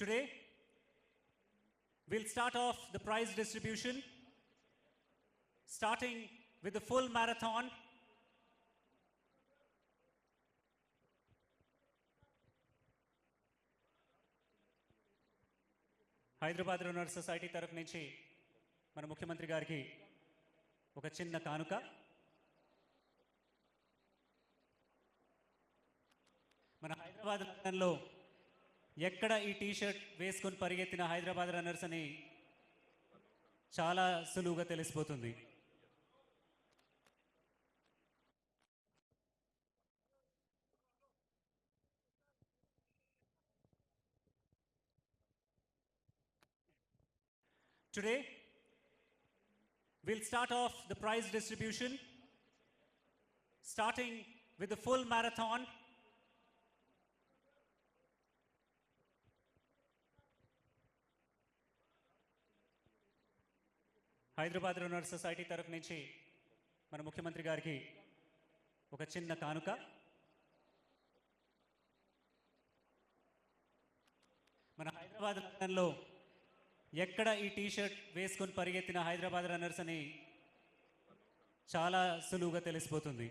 Today, we'll start off the prize distribution, starting with the full marathon. Hyderabad runner society తరఫు నుంచి మన ముఖ్యమంత్రి గారికి ఒక చిన్న కానుక మన హైదరాబాద్ నగరంలో ఎక్కడ ఈ టీ షర్ట్ వేసుకొని పరిగెత్తిన హైదరాబాద్ రన్నర్స్ అని చాలా సులువుగా తెలిసిపోతుంది Today, we'll start off the prize distribution, starting with the full marathon. Hyderabad runner society తరఫు నుంచి మన ముఖ్యమంత్రి గారికి ఒక చిన్న కానుక. మన హైదరాబాద్ నగరంలో ఎక్కడ ఈ టీషర్ట్ వేసుకొని పరిగెత్తిన హైదరాబాద్ రన్నర్స్ అని చాలా సులువుగా తెలిసిపోతుంది.